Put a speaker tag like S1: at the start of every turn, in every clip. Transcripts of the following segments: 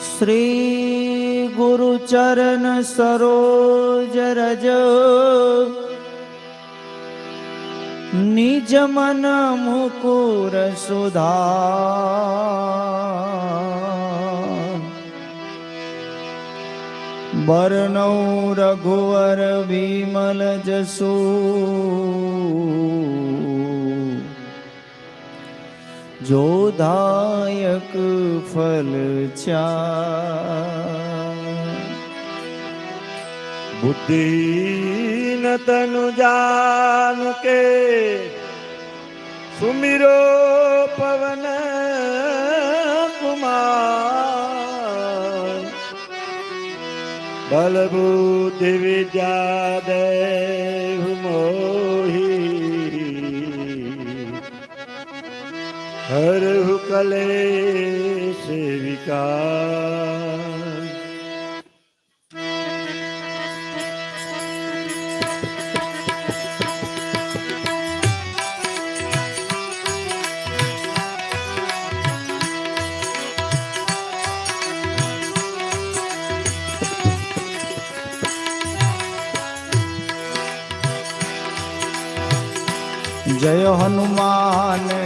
S1: શ્રી ગુરુચરણ સરોજ રજ. નિજ મન મુકુર સુધા. બરનૌ રઘુવર વિમલ જસુ. જોદાયક ફલ
S2: બુદ્ધિ ન તનુ જાન કે સુમિરો પવન કુમાર. બલ બુદ્ધિ વિદ્યા દે મોહી હર કલે સેવિકા
S1: જય હનુમાન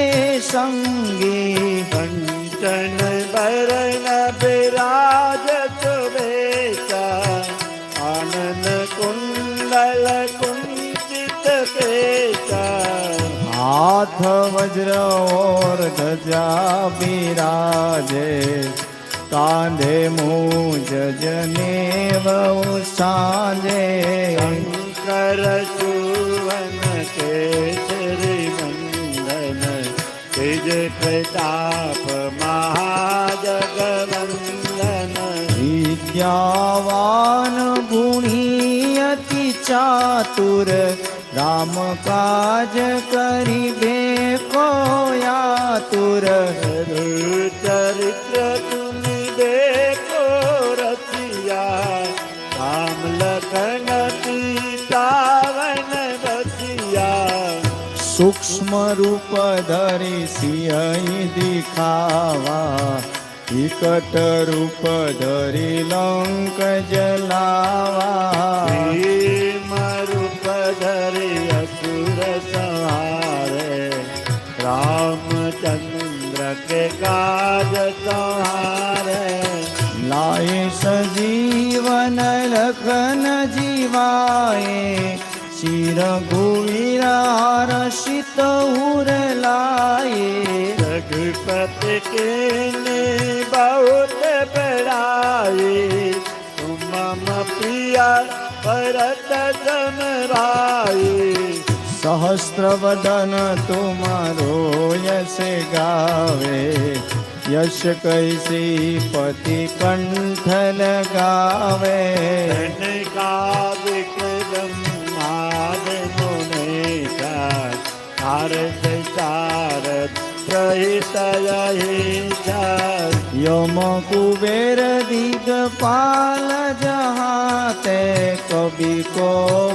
S2: हरे संगे कंचन बरन विराजत बेचा आनंद
S1: कुंडल कुंचित बेचा हाथ वज्र और गजा विराजे कांधे
S2: मूज जनेव साजे शंकर તેજ પ્રતાપ મહાજગવંદન
S1: વિદ્યાવાન ગુણી અતિ ચાતુર રામ કાજ કરીબે સૂક્ષ્મ રૂપ ધરી સિંહ દિખાવા વિકટ રૂપ ધરી લંક જલાવા
S2: રૂપ ધરી અસુર સંહારે રામચંદ્ર કે કાજ સંહારે
S1: લાય સજીવન લખન જીવાય શિર ગુવીર શીત ઉર લાય
S2: रघुपति के ने बहुत बड़ाई तुम मम प्रिया भरत समराई
S1: સહસ્ત્ર વદન તુમારો યશ ગાવે યશ કૈસી પતિ કંઠ લગાવે
S2: का भारत चारत प्रहितलहि
S1: यम कुबेर दिगपाल जहाते कवि को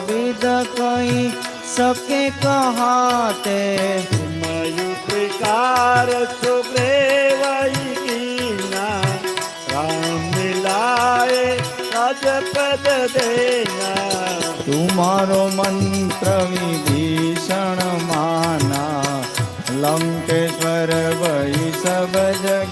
S1: विद कहीं सबके कहाते
S2: मयुप्रकार सुप्रेम सकल देना।
S1: तुम्हारो मंत्र विभीषण माना। लंकेश्वर वही सब जग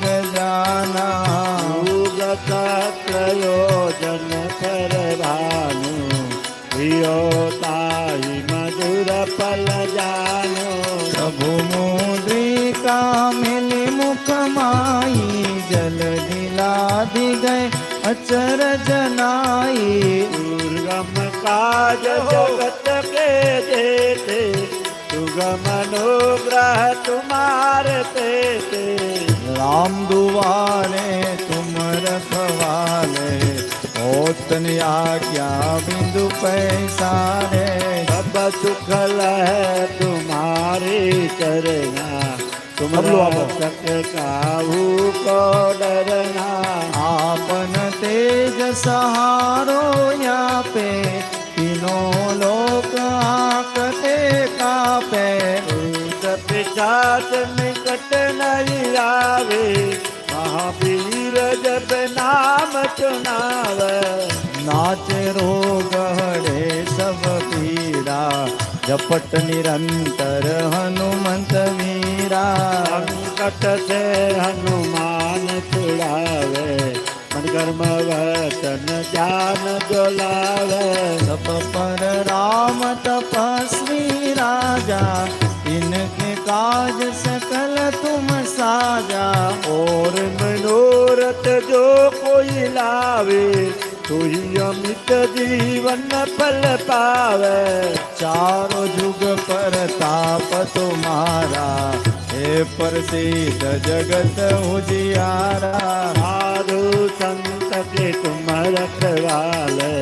S1: अचर जनाई
S2: दुर्गम काज जगत के देते। सुगम अनुग्रह तुम्हारे ते
S1: राम दुआरे तुम रखवाले। ओतन आज्ञा बिंदु पैसा रे
S2: सब सुख है तुम्हारी करना तुम
S1: लोग
S2: सक का को डरना।
S1: સહારો આપે પીનો લોક
S2: આંકતે કાપે જાત નિકટ નહીં આવે મહાવીર જબ નામ
S1: ચુનાવ નાચ રોગ હરે સબ પીરા જપટ નિરંતર હનુમંત
S2: વીરા સંકટ છે હનુમાન છોડાવે कर्म वचन ज्ञान जोलावे
S1: तप पर राम तपस्वी राजा। इनके काज सकल तुम साजा।
S2: और मनोरथ जो कोई लावे तो ही अमित जीवन फल पावे,
S1: चारों जुग पर ताप तुम्हारा। हे प्रसिद्ध जगत उजियारा,
S2: साधु संत के तुम रखवाले,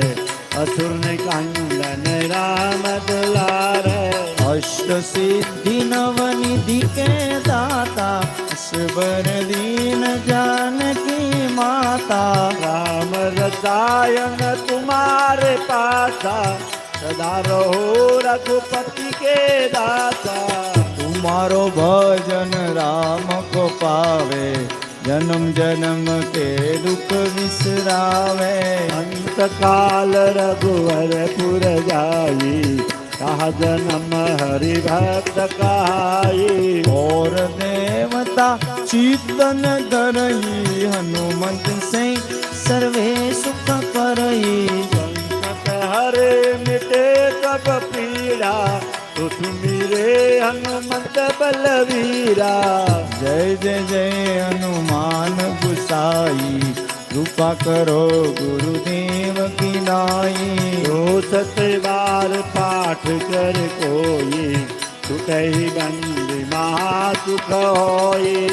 S2: असुर निकंदन राम दुलारे।
S1: अष्ट सिद्धि नवनिधि के दाता स्वर दीन जानकी माता
S2: राम तुम्हारे पासा सदा रहो रघुपति के दाता
S1: तुम्हारो भजन राम को पावे जन्म जन्म के दुख विसरावे
S2: अंत काल रघुवर पुर जाई कहा जन्म हरि भक्त कहाई
S1: और देवता चितन धरई हनुमंत से सर्वे सुख
S2: संकट हरे मिटे सब पीड़ा तुस मेरे हनुमंत बलवीरा
S1: जय जय जय हनुमान गुसाई। कृपा करो गुरुदेव की नाई
S2: जो सतबार पाठ कर कोई सुखई बंदी महासुख होई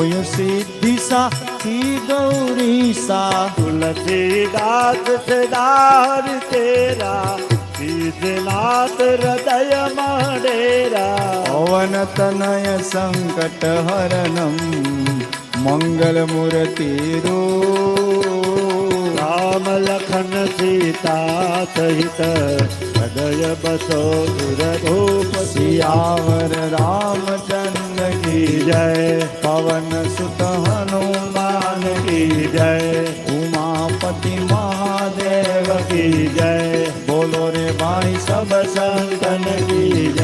S1: હોય સિદ્ધિ સાથી ગૌરી સા તુલસીદાસ સદાર તેરા સીધનાથ હૃદય મડેરા.
S2: પવન તનય સંકટ હરણમ મંગલ મૂર્તિ
S1: રૂ રામ લખન સીતા સહિત હૃદય
S2: બસો સુર ભૂપ સિયાવર રામચંદ્ર કી જય.
S1: પવન સુત હનુમાન
S2: કી જય?
S1: ઉમાપતિ મહાદેવ કી
S2: જય? બોલો રે ભાઈ સબ સંતન કી જય?